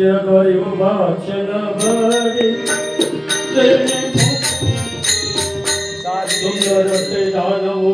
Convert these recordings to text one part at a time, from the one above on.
સત્ય કર્યું ભાષણ ભરી સુંદર દાનવ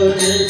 有的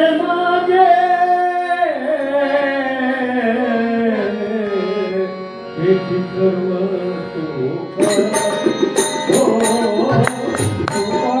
Oh, oh, oh, oh, oh,